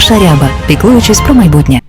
Наша ряба, піклуючись про майбутнє.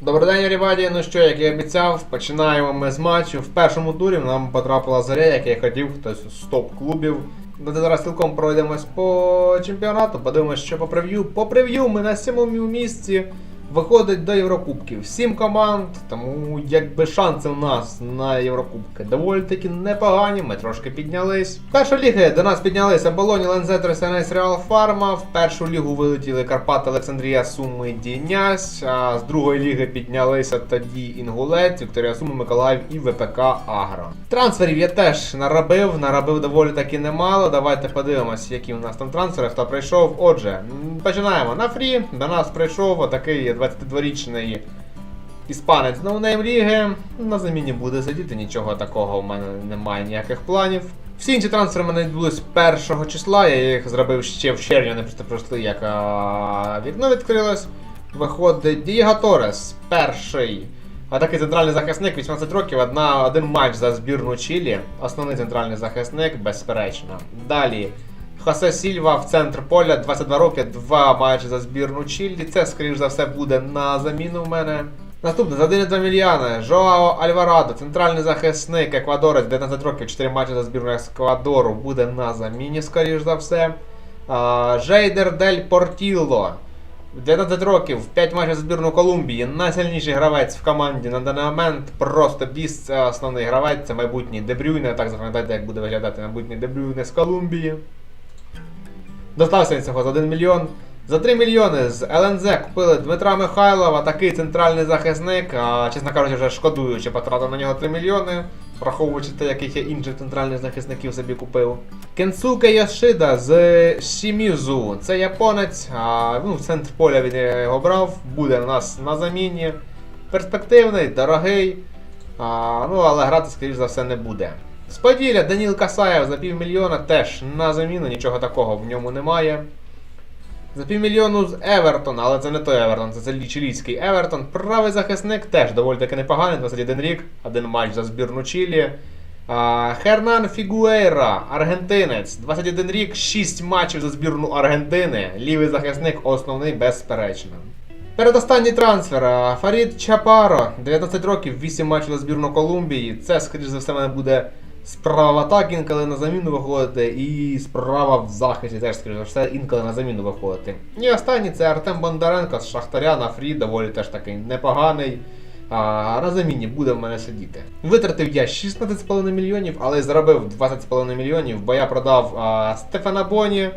Добрий день, ріваді. Ну що, як і обіцяв, починаємо ми з матчу. В першому турі нам потрапила заря, як я хотів, хтось з топ-клубів. Давайте зараз цілком пройдемось по чемпіонату, подивимось, що по прев'ю. По прев'ю ми на сьомому місці виходить до Єврокубків. Сім команд, тому якби шанси у нас на Єврокубки доволі таки непогані, ми трошки піднялись. Перша ліга до нас піднялися Болоні, Лензе, Тресенець, Реал Фарма. В першу лігу вилетіли Карпати, Олександрія, Суми, Дінясь. А з другої ліги піднялися тоді Інгулець, Вікторія Суми, Миколаїв і ВПК Агро. Трансферів я теж наробив, наробив доволі таки немало. Давайте подивимось, які у нас там трансфери, хто прийшов. Отже, починаємо на фрі. До нас прийшов отакий 22-річний іспанець ноунейм ліги. На заміні буде сидіти, нічого такого у мене немає ніяких планів. Всі інші трансфери в мене відбулись 1 числа, я їх зробив ще в червні, вони просто пройшли, як а, вікно відкрилось. Виходить Дієго Торес, перший. А такий центральний захисник, 18 років, одна, один матч за збірну Чилі. Основний центральний захисник, безперечно. Далі. Хосе Сільва в центр поля, 22 роки, два матчі за збірну Чилі. Це, скоріш за все, буде на заміну в мене. Наступне за 1,2 мільйони. Жоао Альварадо, центральний захисник Еквадорець, 19 років, 4 матчі за збірну Еквадору, буде на заміні, скоріш за все. Жейдер Дель Портілло. 19 років, 5 матчів за збірну Колумбії, найсильніший гравець в команді на даний момент, просто біс, основний гравець, це майбутній Дебрюйне, так запам'ятайте, як буде виглядати майбутній Дебрюйне з Колумбії. Достався він цього за 1 мільйон. За 3 мільйони з ЛНЗ купили Дмитра Михайлова, такий центральний захисник. А, чесно кажучи, вже шкодую, що потратив на нього 3 мільйони, враховуючи те, яких я інших центральних захисників собі купив. Кенсуке Йошида з Шімізу. Це японець, а, ну, в центр поля він його брав, буде у нас на заміні. Перспективний, дорогий. А, ну, але грати, скоріш за все, не буде. З Даніл Касаєв за півмільйона теж на заміну, нічого такого в ньому немає. За півмільйону з Евертона, але це не той Евертон, це, це чилійський Евертон. Правий захисник теж доволі таки непоганий, 21 рік, один матч за збірну Чилі. А, Хернан Фігуейра, аргентинець, 21 рік, 6 матчів за збірну Аргентини. Лівий захисник, основний, безперечно. Передостанній трансфер. Фарід Чапаро, 19 років, 8 матчів за збірну Колумбії. Це, скоріш за все, мене буде справа так інколи на заміну виходити, і справа в захисті теж, скоріш за все, інколи на заміну виходити. І останній це Артем Бондаренко з Шахтаря на фрі, доволі теж такий непоганий. А, на заміні буде в мене сидіти. Витратив я 16,5 мільйонів, але заробив 20,5 мільйонів, бо я продав а, Стефана Боні.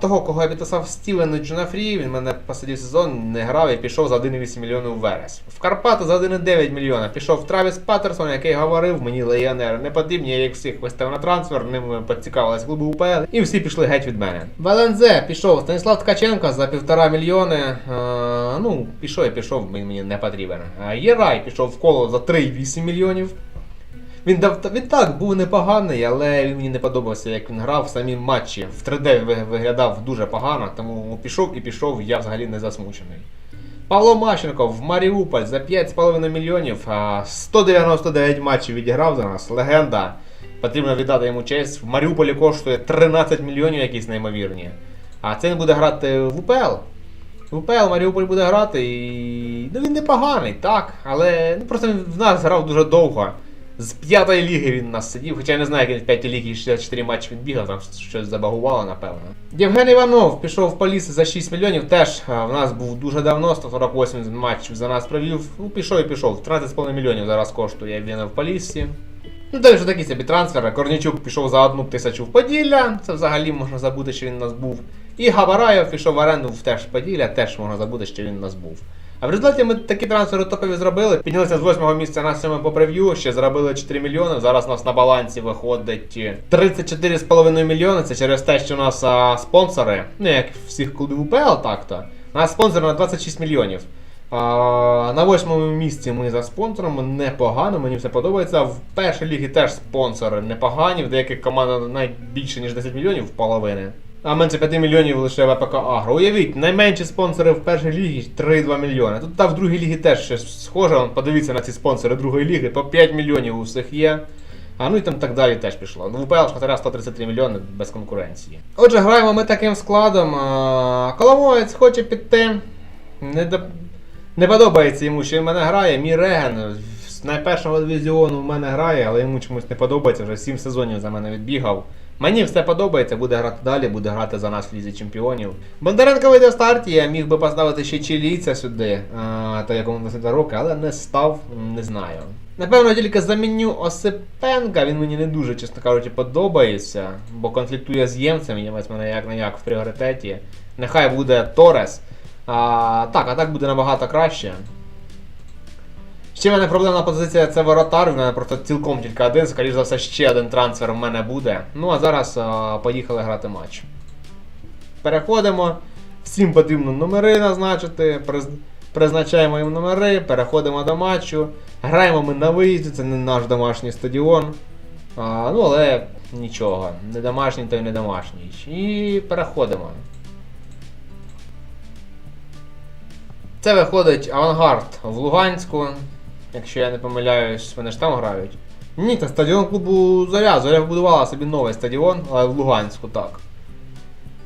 Того, кого я підписав Стівену Джунафрі, він мене посадив сезон, не грав і пішов за 1,8 мільйона в Верес. В Карпати за 1,9 мільйона пішов Травіс Паттерсон, який говорив, мені легіонери не потрібні, я їх всіх виставив на трансфер, ними поцікавились клуби УПЛ, і всі пішли геть від мене. В ЛНЗ пішов Станіслав Ткаченко за півтора мільйони. Ну, пішов і пішов, мені не потрібен. Єрай пішов в коло за 3,8 мільйонів. Він, дав, він так був непоганий, але він мені не подобався, як він грав в самі матчі. В 3D виглядав дуже погано, тому пішов і пішов, я взагалі не засмучений. Павло Мащенко в Маріуполь за 5,5 мільйонів, 199 матчів відіграв за нас. Легенда. Потрібно віддати йому честь. В Маріуполі коштує 13 мільйонів якісь неймовірні. А це він буде грати в УПЛ. В УПЛ Маріуполь буде грати і. Ну він непоганий, так. Але ну, просто він в нас грав дуже довго. З п'ятої ліги він нас сидів, хоча я не знаю, як він в п'ятій лігі 64 матчі він бігав, там щось забагувало, напевно. Євген Іванов пішов в Поліс за 6 мільйонів, теж в нас був дуже давно, 148 матчів за нас провів. Ну, пішов і пішов. 13,5 мільйонів зараз коштує він в Поліссі. Ну, далі вже такі собі трансфери. Корнічук пішов за одну тисячу в Поділля. Це взагалі можна забути, що він у нас був. І Габараєв пішов в оренду в теж Поділля, теж можна забути, що він у нас був. А в результаті ми такі трансфери топові зробили. Піднялися з 8 місця на 7 по прев'ю, ще заробили 4 мільйони. Зараз у нас на балансі виходить 34,5 мільйони. Це через те, що у нас а, спонсори, ну як всіх клубів УПЛ, так-то. Нас спонсори на 26 мільйонів. А, на восьмому місці ми за спонсорами непогано, мені все подобається. В першій лігі теж спонсори непогані, в деяких командах навіть більше, ніж 10 мільйонів в половини. А менше 5 мільйонів лише ВПК Агро. Уявіть, найменші спонсори в першій лігі 3,2 мільйони. Тут та в другій лігі теж щось схоже. Подивіться на ці спонсори другої ліги, по 5 мільйонів у всіх є. А ну і там так далі теж пішло. Ну, в УПЛ Шахтаря 133 мільйони без конкуренції. Отже, граємо ми таким складом. Коломоєць хоче піти. Не, до... не подобається йому, що в мене грає. Мій Реген з найпершого дивізіону в мене грає, але йому чомусь не подобається. Вже 7 сезонів за мене відбігав. Мені все подобається, буде грати далі, буде грати за нас в Лізі Чемпіонів. Бондаренко вийде в старті, я міг би поставити ще чилійця сюди, а, то якому 20 роки, але не став, не знаю. Напевно, тільки заміню Осипенка, він мені не дуже, чесно кажучи, подобається, бо конфліктує з ємцем, ємець мене як не як в пріоритеті. Нехай буде Торес. А, так, а так буде набагато краще. Ще в мене проблемна позиція це воротар, в мене просто цілком тільки один, скоріш за все, ще один трансфер в мене буде. Ну а зараз а, поїхали грати матч. Переходимо. Всім потрібно номери назначити. приз- Призначаємо їм номери, переходимо до матчу. Граємо ми на виїзді, це не наш домашній стадіон. А, ну, але нічого, не домашній, то й не домашній. І переходимо. Це виходить авангард в Луганську. Якщо я не помиляюсь, вони ж там грають. Ні, це стадіон клубу Зоря. Зоря побудувала собі новий стадіон, але в Луганську так.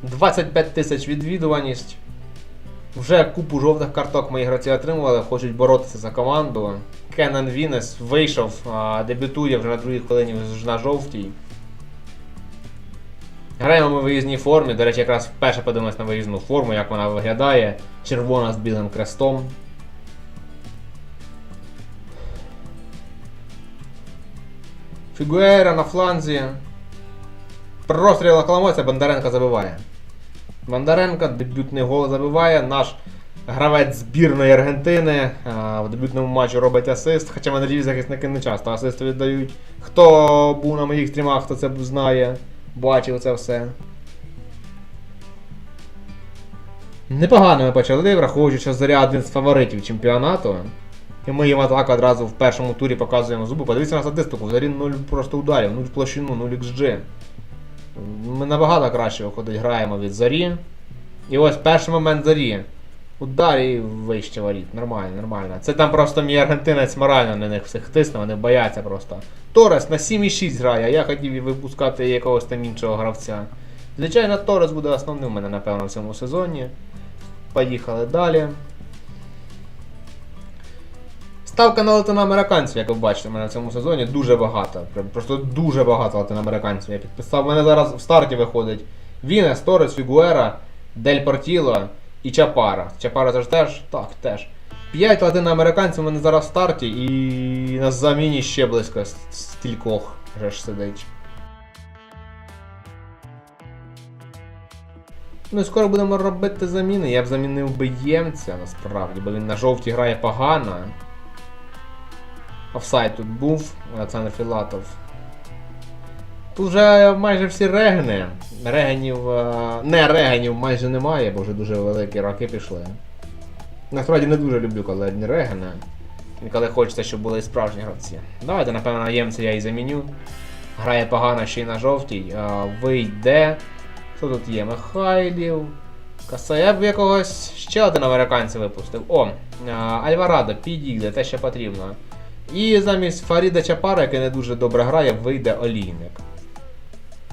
25 тисяч відвідуваність. Вже купу жовтих карток мої гравці отримували, хочуть боротися за команду. Кеннон Вінес вийшов, дебютує вже на другій хвилині на жовтій. Граємо ми в виїзній формі. До речі, якраз вперше подивимось на виїзну форму, як вона виглядає. Червона з білим крестом. Фігуера на фланзі. Розстрілах Коломойця Бондаренко забиває. Бондаренко дебютний гол забиває. Наш гравець збірної Аргентини в дебютному матчі робить асист. Хоча мене захисники не часто асисти віддають. Хто був на моїх стрімах, хто це знає, бачив це все. Непогано ми почали, враховуючи, що заря один з фаворитів чемпіонату. І ми їм атаку одразу в першому турі показуємо зуби. Подивіться на статистику, в зарі 0 просто ударів, 0 в площину, 0 XG. Ми набагато краще виходить, граємо від зарі. І ось перший момент зарі. Удар і вище воріт. Нормально, нормально. Це там просто мій аргентинець морально на них всіх тисне, вони бояться просто. Торес на 7,6 грає, а я хотів випускати якогось там іншого гравця. Звичайно, Торес буде основним у мене, напевно, в цьому сезоні. Поїхали далі. Ставка на латиноамериканців, як ви бачите, в мене в цьому сезоні дуже багато. Просто дуже багато латиноамериканців я підписав. У мене зараз в старті виходить Вінес, Торес, Фігуера, Дель Портіло і Чапара. Чапара це ж теж? Так, теж. П'ять латиноамериканців у мене зараз в старті і на заміні ще близько стількох вже ж сидить. Ну і скоро будемо робити заміни. Я б замінив би ємця насправді, бо він на жовтій грає погано. Офсайд тут був, Олександр Філатов. Тут вже майже всі регни. Регенів. е, Не регенів майже немає, бо вже дуже великі роки пішли. Насправді не дуже люблю, коли одні регени. І коли хочеться, щоб були справжні гравці. Давайте, напевно, ємця я і заміню. Грає погано ще й на жовтій. Е, Вийде. Хто тут є? Михайлів. Касаєб якогось ще один американця випустив. О, а, Альварадо, підійде, те, що потрібно. І замість Фаріда Чапара, який не дуже добре грає, вийде олійник.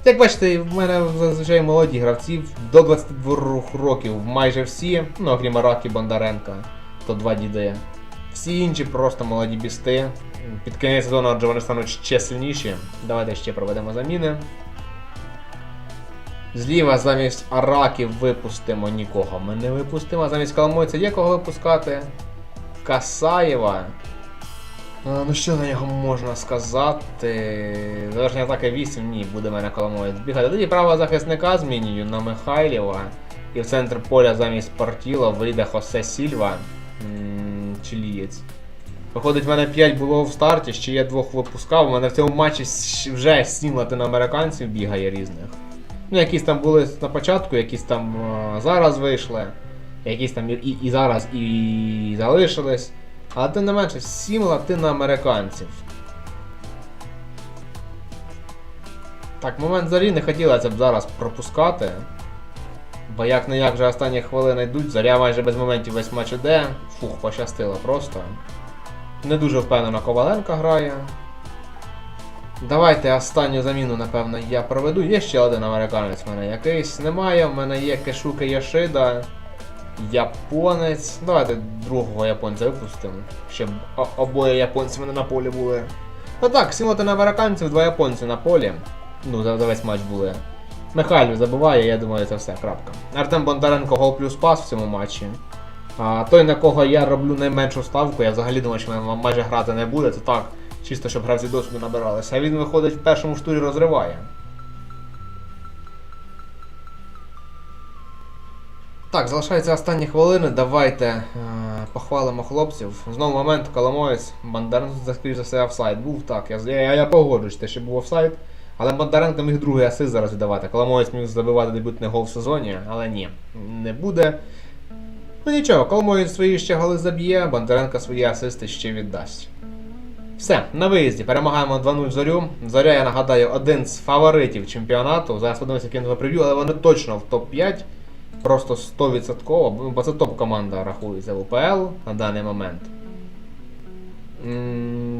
Як бачите, в мене зазвичай молоді гравці до 22 років майже всі, ну окрім Аракі Бондаренка, то два діди. Всі інші просто молоді бісти. Під кінець сезону адже вони стануть ще сильніші. Давайте ще проведемо заміни. Зліва замість Араків випустимо нікого. Ми не випустимо. А замість Коломойця є кого випускати. Касаєва. А, ну що на нього можна сказати? Завершення атаки 8, ні, буде мене Коломоєць бігати. Тоді правого захисника змінюю на Михайлєва. І в центр поля замість Портіла вийде Хосе Сільва. Чилієць. Виходить, в мене 5 було в старті, ще я двох випускав. У мене в цьому матчі вже 7 латиноамериканців бігає різних. Ну, якісь там були на початку, якісь там а, зараз вийшли, якісь там і, і зараз і залишились. Але тим не менше, 7 латиноамериканців. Так, момент зарі не хотілося б зараз пропускати. Бо як не як вже останні хвилини йдуть, заря майже без моментів весь матч іде. Фух, пощастило просто. Не дуже впевнено Коваленко грає. Давайте останню заміну, напевно, я проведу. Є ще один американець в мене якийсь. Немає, в мене є Кешука Яшида. Японець. Давайте другого японця випустимо. Щоб обоє японці мене на полі були. Ну так, сім один американців, два японці на полі. Ну, за, весь матч були. Михайлів забуває, я думаю, це все, крапка. Артем Бондаренко гол плюс пас в цьому матчі. А той, на кого я роблю найменшу ставку, я взагалі думаю, що він майже грати не буде, це так, чисто щоб гравці досвіду набиралися. А він виходить в першому штурі розриває. Так, залишаються останні хвилини. Давайте е, похвалимо хлопців. Знову момент, Коломоєць, Бондаренко, скоріш за все, офсайд був. Так, я, я, я погоджуюсь, те, що був офсайд. Але Бондаренко міг другий асист зараз віддавати. Коломоєць міг забивати дебютний гол в сезоні, але ні, не буде. Ну нічого, Коломоєць свої ще голи заб'є, Бондаренко свої асисти ще віддасть. Все, на виїзді перемагаємо 2-0 зорю. Зоря, я нагадаю, один з фаворитів чемпіонату. Зараз подивимося кінове прев'ю, але вони точно в топ-5. Просто 100%, бо це топ-команда рахується в УПЛ на даний момент.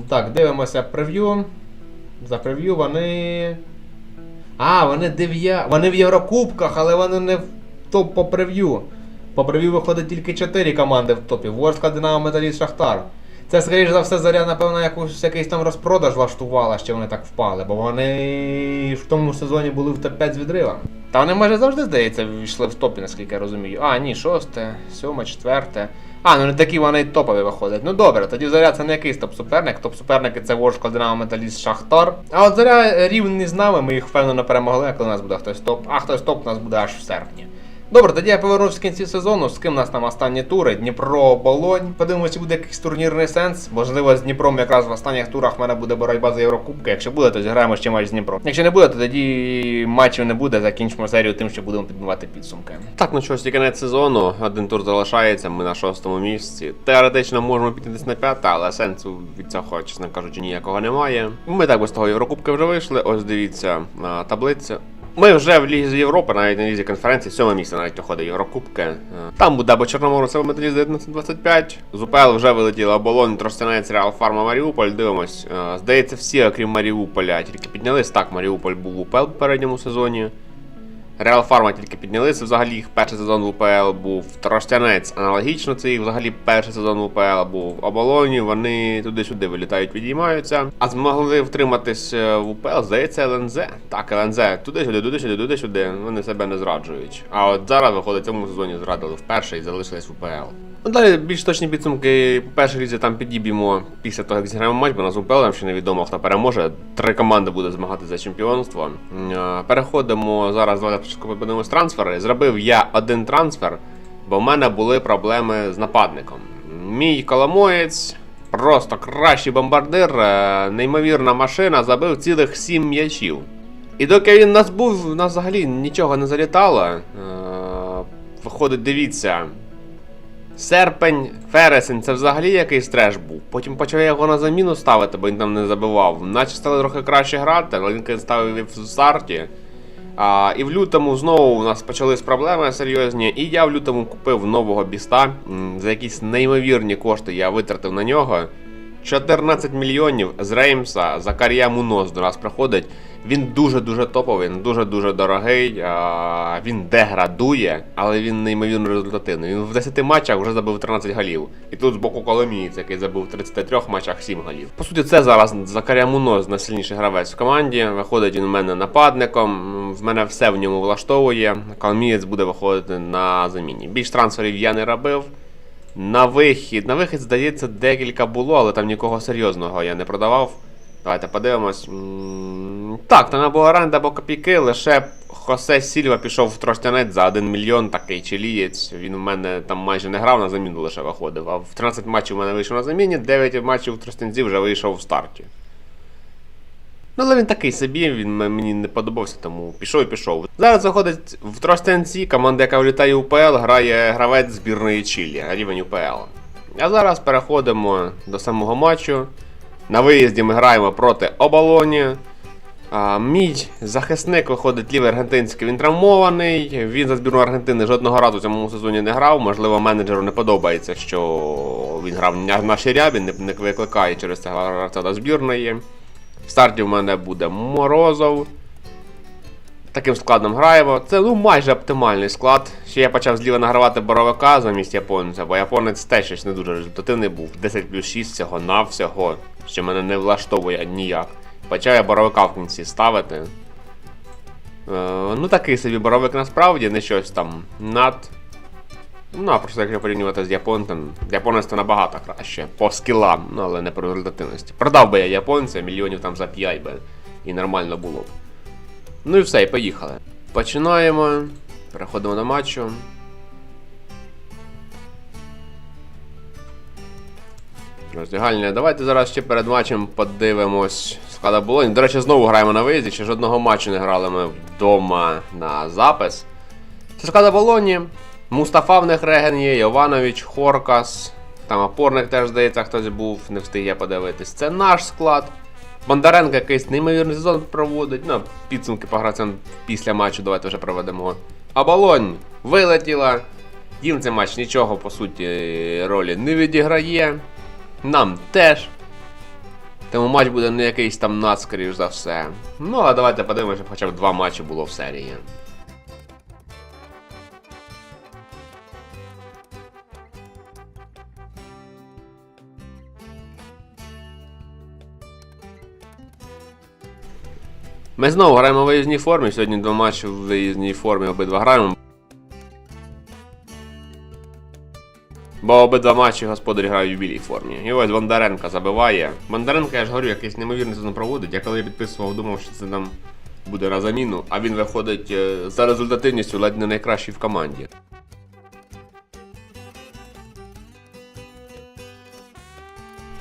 Так, дивимося прев'ю. За прев'ю вони. А, вони дев'я. Вони в Єврокубках, але вони не в топ по прев'ю. По прев'ю виходить тільки 4 команди в топі. Ворскла, Динамо, Металіст, Шахтар. Це, скоріш за все, заря, напевно, якусь якийсь там розпродаж влаштувала, що вони так впали, бо вони в тому сезоні були в топ-5 з відривом. Та вони майже завжди, здається, війшли в топі, наскільки я розумію. А, ні, шосте, сьоме, четверте. А, ну не такі вони топові виходять. Ну добре, тоді Заря це не якийсь топ-суперник. Топ-суперники це Ворскла, Динамо, Металіст, Шахтар. А от Заря рівні з нами, ми їх впевнено перемогли, коли у нас буде хтось топ. А хтось топ у нас буде аж в серпні. Добре, тоді я повернусь в кінці сезону. З ким у нас там останні тури? Дніпро, Болонь. Подивимося, буде якийсь турнірний сенс. Можливо, з Дніпром якраз в останніх турах в мене буде боротьба за Єврокубки. Якщо буде, то зіграємо ще матч з Дніпром. Якщо не буде, то тоді матчів не буде. Закінчимо серію тим, що будемо підбивати підсумки. Так, ну що ж, кінець сезону, один тур залишається, ми на шостому місці. Теоретично можемо піднятися на п'яте, але сенсу від цього, чесно кажучи, ніякого немає. Ми так без того Єврокубки вже вийшли. Ось дивіться на таблицю. Ми вже в Лізі Європи, навіть на лізі конференції, сьоме місце навіть доходить Єврокубки. Там буде або Чорноморець, або Металіст 1925. З УПЛ вже вилетіла Болонь, Тростянець, Реал Фарма, Маріуполь. Дивимось. Е, Здається, всі, окрім Маріуполя, тільки піднялись. Так, Маріуполь був у УПЛ в передньому сезоні. Реал Фарма тільки піднялися. Взагалі їх перший сезон в УПЛ був Тростянець. Аналогічно, це їх взагалі перший сезон в УПЛ був Оболоні. Вони туди-сюди вилітають, відіймаються. А змогли втриматись е, в УПЛ, здається, ЛНЗ. Так, ЛНЗ. Туди-сюди, туди-сюди, туди-сюди. Вони себе не зраджують. А от зараз виходить в цьому сезоні зрадили вперше і залишились в УПЛ. Ну, далі більш точні підсумки по першій лізі там підіб'ємо після того, як зіграємо матч, бо нас там ще невідомо, хто переможе. Три команди буде змагати за чемпіонство. Переходимо зараз, давайте спочатку подивимось трансфери. Зробив я один трансфер, бо в мене були проблеми з нападником. Мій коломоєць, просто кращий бомбардир, е, неймовірна машина, забив цілих сім м'ячів. І доки він нас був, у нас взагалі нічого не залітало. Е, Виходить, дивіться. Серпень, вересень, це взагалі якийсь треш був. Потім почав його на заміну ставити, бо він там не забивав. Наче стали трохи краще грати, але він ставив в старті. А, і в лютому знову у нас почались проблеми серйозні. І я в лютому купив нового біста. За якісь неймовірні кошти я витратив на нього. 14 мільйонів з Реймса за Закарія Мунос до нас приходить. Він дуже-дуже топовий, він дуже-дуже дорогий. Він деградує, але він неймовірно результативний. Він в 10 матчах вже забив 13 голів. І тут з боку Коломієць, який забив в 33 матчах 7 голів. По суті, це зараз Закарія Мунос, найсильніший гравець в команді. Виходить він у мене нападником. В мене все в ньому влаштовує. Коломієць буде виходити на заміні. Більш трансферів я не робив. На вихід. На вихід, здається, декілька було, але там нікого серйозного я не продавав. Давайте подивимось. М, Так, там або або копійки, лише Хосе Сільва пішов в Тростянець за 1 мільйон, такий чилієць. Він у мене там майже не грав, на заміну лише виходив. А в 13 матчів у мене вийшов на заміні, 9 матчів в Тростянці вже вийшов в старті. Ну, але він такий собі, він мені не подобався, тому пішов і пішов. Зараз заходить в Тростянці, команда, яка влітає в УПЛ, грає гравець збірної Чилі, рівень УПЛ. А зараз переходимо до самого матчу. На виїзді ми граємо проти Оболоні. Мій захисник виходить лівий аргентинський, він травмований. Він за збірну Аргентини жодного разу в цьому сезоні не грав. Можливо, менеджеру не подобається, що він грав на- нашій рябі, не викликає через це гравця до збірної. В старті в мене буде Морозов. Таким складом граємо. Це ну майже оптимальний склад. Ще я почав зліва награвати боровика замість японця, бо японець теж щось не дуже результативний був. 10 плюс 6 всього навсього, що мене не влаштовує ніяк. Почав я боровика в кінці ставити. Е, ну такий собі боровик насправді, не щось там над. Ну, а просто якщо порівнювати з японцем, японець то набагато краще. По скілам, ну але не по результативності. Продав би я японця мільйонів там за 5 би. І нормально було б. Ну і все, і поїхали. Починаємо. Переходимо до матчу. Роздягальня. Давайте зараз ще перед матчем подивимось склада Болоні. До речі, знову граємо на виїзді, ще жодного матчу не грали ми вдома на запис. Це склада Болоні. Мустафа в них реген є, Йованович, Хоркас. Там опорник теж, здається, хтось був, не встиг я подивитись. Це наш склад. Бондаренко якийсь неймовірний сезон проводить. Ну, підсумки по гравцям після матчу давайте вже проведемо. А Болонь вилетіла. Їм цей матч нічого, по суті, ролі не відіграє. Нам теж. Тому матч буде не якийсь там над, за все. Ну, а давайте подивимося, щоб хоча б два матчі було в серії. Ми знову граємо в виїзній формі. Сьогодні два матчі в виїзній формі обидва граємо. Бо обидва матчі господарі грають в білій формі. І ось Бондаренко забиває. Бондаренко, я ж говорю, якийсь неймовірний сезон проводить. Я коли я підписував, думав, що це нам буде на заміну, а він виходить е, за результативністю ледь не найкращий в команді.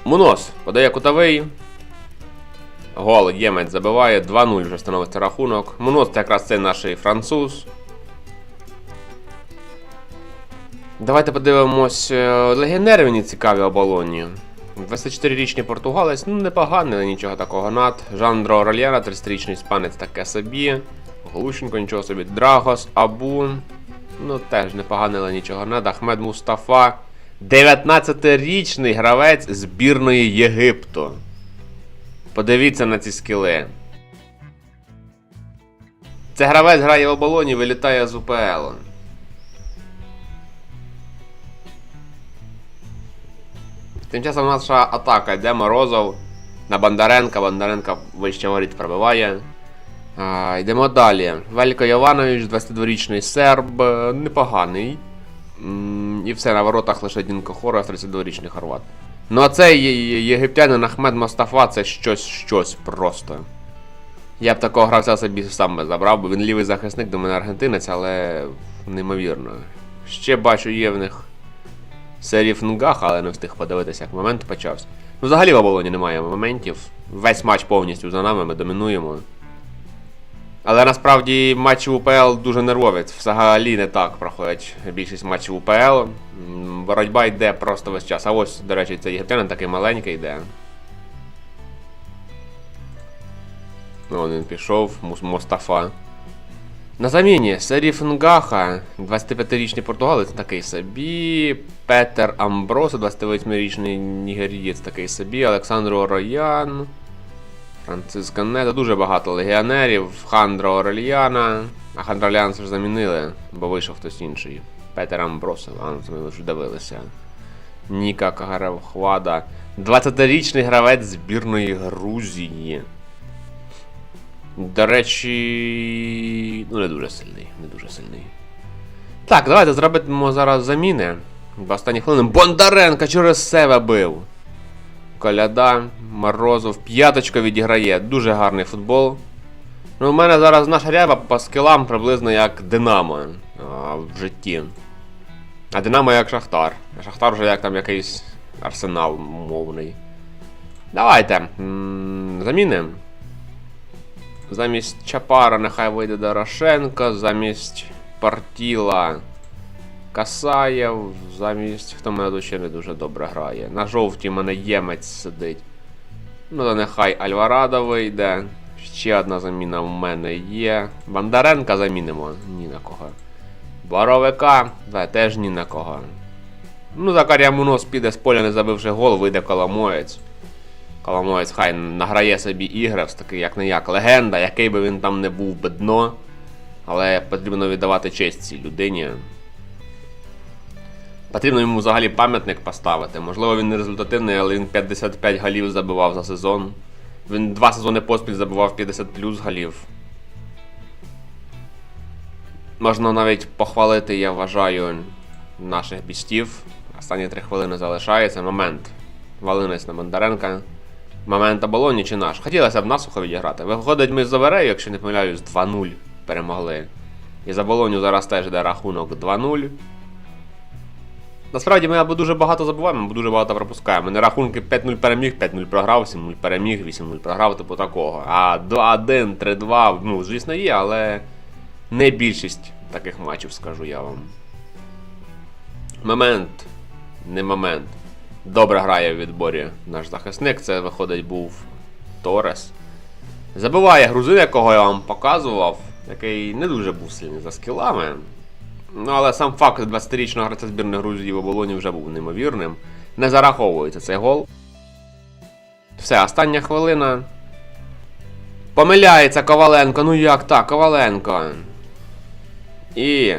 Мунос подає кутовий. Гол Ємець забиває, 2-0 вже становиться рахунок. Мунос якраз цей наш француз. Давайте подивимось. е, Легіонери мені цікаві оболоні. 24-річний португалець, ну непоганий, але нічого такого над. Жандро Рольєра, 30-річний іспанець таке собі. Глущенко, нічого собі. Драгос, Абу. Ну теж непоганий, але нічого над. Ахмед Мустафа. 19-річний гравець збірної Єгипту. Подивіться на ці скіли. Це гравець грає в оболоні, вилітає з УПЛ. Тим часом наша атака йде Морозов на Бондаренка. Бондаренка вище воріт пробиває. А, йдемо далі. Велько Йованович, 22-річний серб, непоганий. І все на воротах лише Дінко Хорос, 32-річний хорват. Ну а цей єгиптянин Ахмед Мостафа це щось щось просто. Я б такого гравця собі сам би забрав, бо він лівий захисник, до мене аргентинець, але неймовірно. Ще бачу, є в них серів Нгах, але не встиг подивитися, як момент почався. Ну, взагалі в оболоні немає моментів. Весь матч повністю за нами, ми домінуємо. Але насправді матчі УПЛ дуже нервові. Взагалі не так проходять більшість матчів УПЛ. Боротьба йде просто весь час. А ось, до речі, цей єгиптянин такий маленький йде. Ну, він пішов, Мус- Мустафа. На заміні Серіф Нгаха, 25-річний португалець такий собі. Петер Амбросо, 28-річний нігерієць такий собі. Олександро Роян. Франциско Нета, дуже багато легіонерів. Хандро Орельяна. А Орельяна ж замінили, бо вийшов хтось інший. Петер Амбросо, а ми вже дивилися. Ніка Кагаревхвада. 20-річний гравець збірної Грузії. До речі, ну не дуже сильний, не дуже сильний. Так, давайте зробимо зараз заміни. Бо останні хвилини. Бондаренко через себе бив. Коляда, Морозов, п'яточка відіграє. Дуже гарний футбол. Ну, у мене зараз наша ряба по скілам приблизно як Динамо а, в житті. А Динамо як Шахтар. Шахтар вже як там якийсь арсенал мовний. Давайте. м, Замінимо. Замість Чапара нехай вийде Дорошенко, замість Партіла Касаєв, замість. Хто мене тут ще не дуже добре грає. На жовтій мене ємець сидить. Ну, то нехай Альварадо вийде. Ще одна заміна в мене є. Бондаренка замінимо. Ні на кого. Боровика, да, теж ні на кого. Ну, Закарія Мунос піде з поля, не забивши гол, вийде Коломоєць. Коломоєць хай награє собі ігри, все таки як не як легенда, який би він там не був би дно. Але потрібно віддавати честь цій людині. Потрібно йому взагалі пам'ятник поставити. Можливо, він не результативний, але він 55 голів забивав за сезон. Він два сезони поспіль забивав 50 плюс голів. Можна навіть похвалити, я вважаю, наших бістів. Останні три хвилини залишається. Момент. Валинець на Бондаренка. Момент оболоні чи наш. Хотілося б насухо відіграти. Виходить, ми з Заверею, якщо не помиляюсь, 2-0 перемогли. І за Болоню зараз теж йде рахунок 2-0. Насправді ми або дуже багато забуваємо, або дуже багато пропускаємо. Не рахунки 5-0 переміг, 5-0 програв, 7-0 переміг, 8-0 програв, типу такого. А 2-1, 3-2, ну, звісно, є, але не більшість таких матчів, скажу я вам. Момент. Не момент. Добре грає в відборі наш захисник. Це виходить був Торес. Забиває грузин, якого я вам показував, який не дуже був сильний за скілами. Ну, але сам факт 20-річного гравця збірної Грузії в оболоні вже був неймовірним. Не зараховується цей гол. Все, остання хвилина. Помиляється Коваленко. Ну як так, Коваленко. І.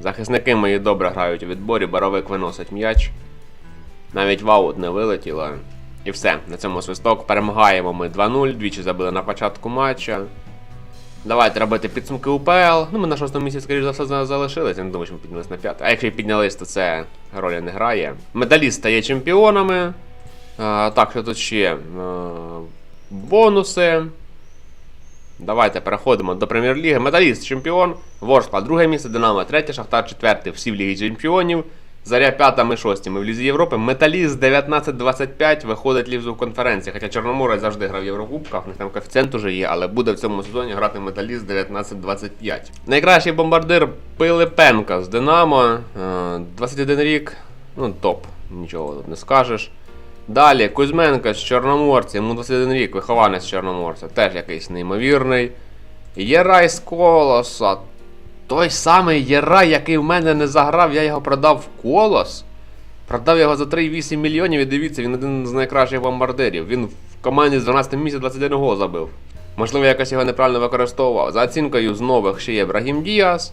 Захисники мої добре грають у відборі, Боровик виносить м'яч. Навіть в аут не вилетіло. І все, на цьому свисток. Перемагаємо ми 2-0, двічі забили на початку матча. Давайте робити підсумки УПЛ. Ну, ми на шостому місці, скоріш за все, за- залишились. Я не думаю, що ми піднялись на п'яте. А якщо і піднялись, то це ролі не грає. Медаліст стає чемпіонами. А, так, що тут ще? Бонуси. Давайте переходимо до прем'єр-ліги. Металіст чемпіон, Ворскла друге місце, Динамо третє, Шахтар четверте, всі в Лігі чемпіонів. Заря п'ята, ми шості. Ми в Лізі Європи. Металіст 19-25 виходить лізу в конференції. Хоча Чорноморець завжди грав в Єврокубках, у них там коефіцієнт уже є, але буде в цьому сезоні грати Металіст 19-25. Найкращий бомбардир Пилипенка з Динамо. е, 21 рік. Ну, топ, нічого тут не скажеш. Далі Кузьменко з Чорноморця, йому 21 рік, вихованець Чорноморця, теж якийсь неймовірний. Єрай з Колоса. Той самий Єрай, який в мене не заграв, я його продав в Колос. Продав його за 3,8 мільйонів і дивіться, він один з найкращих бомбардирів. Він в команді з 12 місяця 21 гол забив. Можливо, якось його неправильно використовував. За оцінкою з нових ще є Брагім Діас.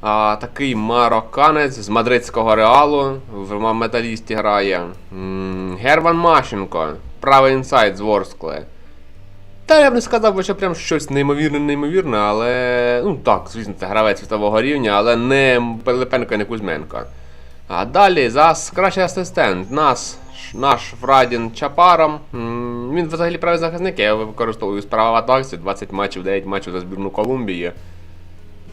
А, такий марокканець з мадридського реалу в металісті грає. М, Герман Машенко, правий інсайд з Ворскли. Та я б не сказав, що прям щось неймовірне, неймовірне, але. Ну так, звісно, це гравець світового рівня, але не Пилипенко і не Кузьменко. А далі за кращий асистент нас, наш Фрадін Чапаром. Він взагалі правий захисник, я його використовую справа в атаці, 20 матчів, 9 матчів за збірну Колумбії.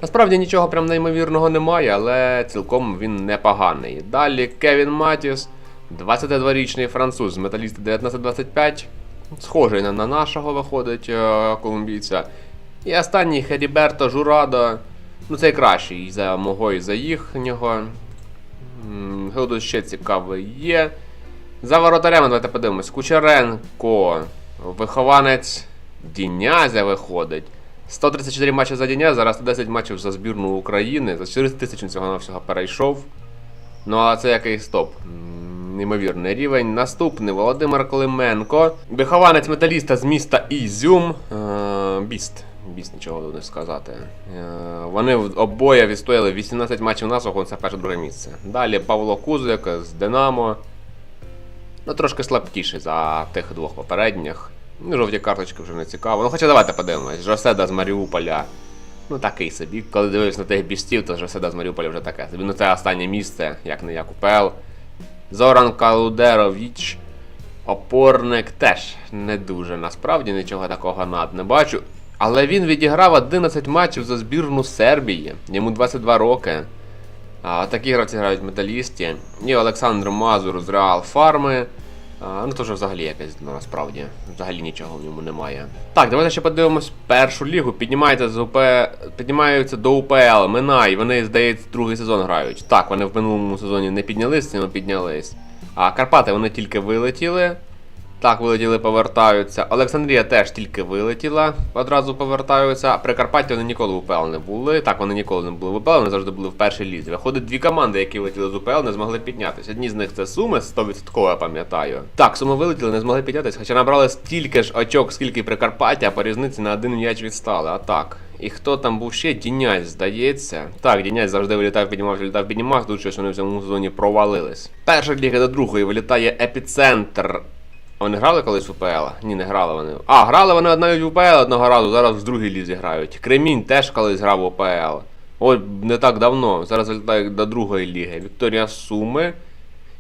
Насправді нічого прям неймовірного немає, але цілком він непоганий. Далі Кевін Матіс, 22-річний француз з металіста 1925. Схожий на, на нашого виходить е, колумбійця. І останній Херіберто Журадо. Ну цей кращий за мого і за їхнього. Гилдус ще цікавий є. За воротарями давайте подивимось. Кучеренко, вихованець Дінязя виходить. 134 матчі за Діня, зараз 110 матчів за збірну України. За 400 тисяч він цього на всього перейшов. Ну, а це який стоп. Неймовірний рівень. Наступний Володимир Клименко. Вихованець металіста з міста Ізюм. Е, Біст. Біст нічого не сказати. Е, Вони обоє відстояли 18 матчів насухо, це перше друге місце. Далі Павло Кузик з Динамо. Ну, трошки слабкіший за тих двох попередніх. Ну, жовті карточки вже не цікаво. Ну, хоча давайте подивимось. Жоседа з Маріуполя. Ну, такий собі. Коли дивився на тих бістів, то Жоседа з Маріуполя вже таке. Ну, це останнє місце, як не як УПЛ. Зоран Калудерович. Опорник теж не дуже. Насправді нічого такого над не бачу. Але він відіграв 11 матчів за збірну Сербії. Йому 22 роки. А, такі гравці грають металісті. І Олександр Мазур з Реал Фарми. Ну то вже взагалі якась ну, насправді. Взагалі нічого в ньому немає. Так, давайте ще подивимось першу лігу. Піднімається з УП... Піднімаються до УПЛ, Минай. Вони, здається, другий сезон грають. Так, вони в минулому сезоні не піднялись, цими піднялись. А Карпати вони тільки вилетіли. Так, вилетіли, повертаються. Олександрія теж тільки вилетіла, одразу повертаються. Прикарпаття вони ніколи в УПЛ не були. Так, вони ніколи не були в УПЛ, вони завжди були в першій лізі. Виходить, дві команди, які вилетіли з УПЛ, не змогли піднятися. Одні з них це Суми, 100% я пам'ятаю. Так, Суми вилетіли, не змогли піднятися, хоча набрали стільки ж очок, скільки Прикарпаття, а по різниці на один м'яч відстали. А так. І хто там був ще? Дінязь, здається. Так, Дінязь завжди вилітав, піднімав, вилітав, піднімав. Тут щось вони в цьому сезоні провалились. Перша ліга до другої вилітає епіцентр. Вони грали колись в УПЛ? Ні, не грали вони. А, грали вони навіть в УПЛ одного разу, зараз в другій лізі грають. Кремінь теж колись грав в УПЛ. Ой, не так давно. Зараз вилітають до другої ліги. Вікторія Суми,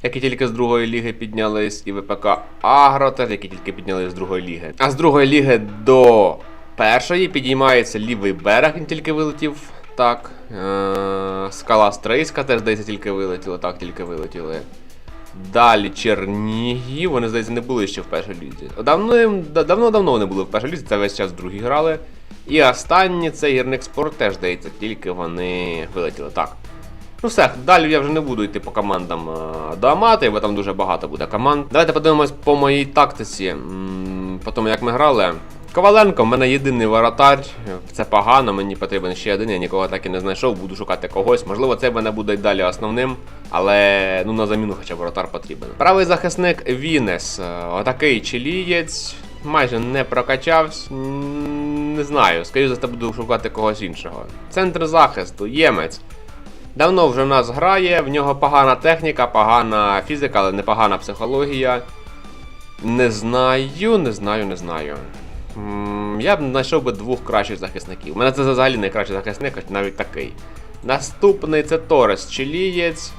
які тільки з другої ліги піднялись, і ВПК Агро, теж які тільки піднялись з другої ліги. А з другої ліги до першої підіймається лівий берег, він тільки вилетів. Так. Е- Скала Стрийська теж, здається, тільки вилетіла, так, тільки вилетіли. Далі Чернігів, вони, здається, не були ще в першій лізі. Давно-давно давно вони були в першій лізі, це весь час в другій грали. І останні це гірник спорт теж здається, тільки вони вилетіли. Так. Ну все, далі я вже не буду йти по командам е, до Амати, бо там дуже багато буде команд. Давайте подивимось по моїй тактиці. По тому, як ми грали. Коваленко, в мене єдиний воротар. Це погано, мені потрібен ще один, я нікого так і не знайшов, буду шукати когось. Можливо, це мене буде й далі основним, але ну на заміну хоча б воротар потрібен. Правий захисник Вінес, е, отакий чилієць, майже не прокачався. Не знаю, скоріше за те буду шукати когось іншого. Центр захисту, ємець. Давно вже в нас грає, в нього погана техніка, погана фізика, але непогана психологія. Не знаю, не знаю, не знаю. Я б знайшов би двох кращих захисників. У мене це взагалі найкращий захисник, навіть такий. Наступний це Торес Чилієць.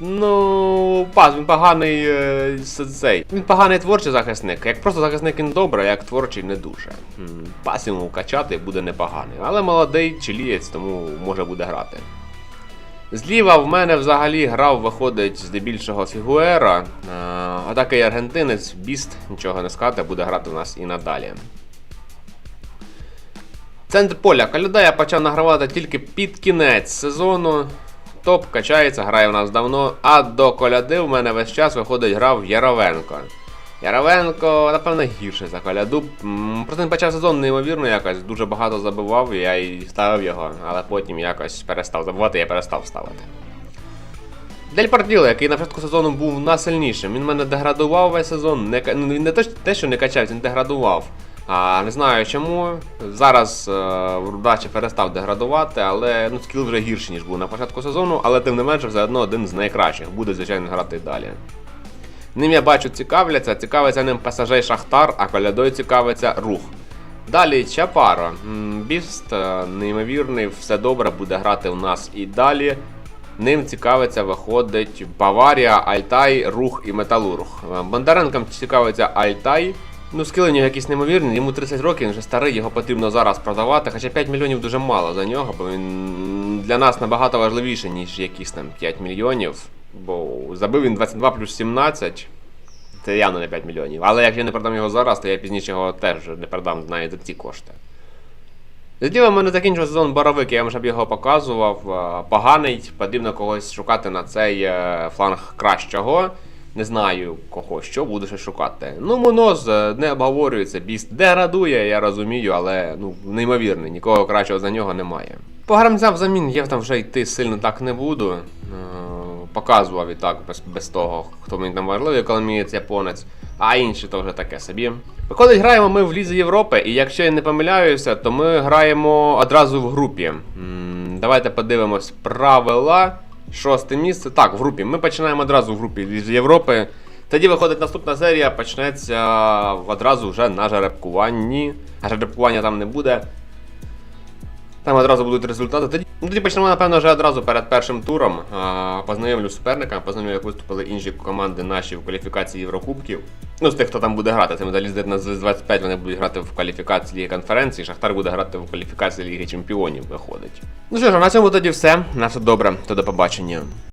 Ну, пас, він поганий е, с- цей. Він поганий творчий захисник. Як просто захисник він добре, а як творчий не дуже. Пас йому качати буде непоганий. Але молодий чилієць, тому може буде грати. Зліва в мене взагалі грав, виходить здебільшого Фігуера. Е, А такий аргентинець, Біст, нічого не сказати, буде грати у нас і надалі. Центр поля. Каляда я почав награвати тільки під кінець сезону. Топ качається, грає в нас давно. А до коляди в мене весь час виходить грав Яровенко. Яровенко, напевно, гірше за коляду. М, Просто він почав сезон неймовірно якось, дуже багато забивав, я і ставив його, але потім якось перестав забивати, я перестав ставити. Дель Партіло, який на початку сезону був найсильнішим, він мене деградував весь сезон. Не, ну, не те, що- не качався, він деградував. А, не знаю чому. Зараз е, вдачі перестав деградувати, але ну, скіл вже гірший, ніж був на початку сезону, але тим не менше, все одно один з найкращих. Буде, звичайно, грати далі. Ним я бачу цікавляться, цікавиться ним і Шахтар, а колядою цікавиться рух. Далі Чапаро. Біст е, неймовірний, все добре, буде грати у нас і далі. Ним цікавиться, виходить Баварія, Альтай, Рух і Металург. Е, Бондаренком цікавиться Альтай. Ну, нього якісь неймовірні, йому 30 років, він вже старий, його потрібно зараз продавати. Хоча 5 мільйонів дуже мало за нього, бо він для нас набагато важливіше, ніж якісь там 5 мільйонів. Бо забив він 22 плюс 17. Це явно не 5 мільйонів. Але як я не продам його зараз, то я пізніше його теж не продам навіть за ці кошти. Зліва в мене закінчив сезон Боровик, я вам вже б його показував. Е, Поганий, потрібно когось шукати на цей е, фланг кращого. Не знаю кого, що буду ще шукати. Ну, Монос е, не обговорюється, біст деградує, я розумію, але ну, неймовірний, нікого кращого за нього немає. По грамцям взамін я там вже йти сильно так не буду. Показував і так без, без того, хто мені там важливий, коли мені це японець, а інші то вже таке собі. Виходить, граємо ми в Лізі Європи, і якщо я не помиляюся, то ми граємо одразу в групі. Давайте подивимось правила. Шосте місце. Так, в групі. Ми починаємо одразу в групі Лізі Європи. Тоді виходить наступна серія, почнеться одразу вже на жеребкуванні. А жеребкування там не буде. Там одразу будуть результати. Тоді, ну, тоді почнемо, напевно, вже одразу перед першим туром. А, познайомлю суперника, познайомлю, як виступили інші команди наші в кваліфікації Єврокубків. Ну, з тих, хто там буде грати. Це медалі з 25 вони будуть грати в кваліфікації Ліги конференції, Шахтар буде грати в кваліфікації Ліги Чемпіонів, виходить. Ну що ж, на цьому тоді все. На все добре, то до побачення.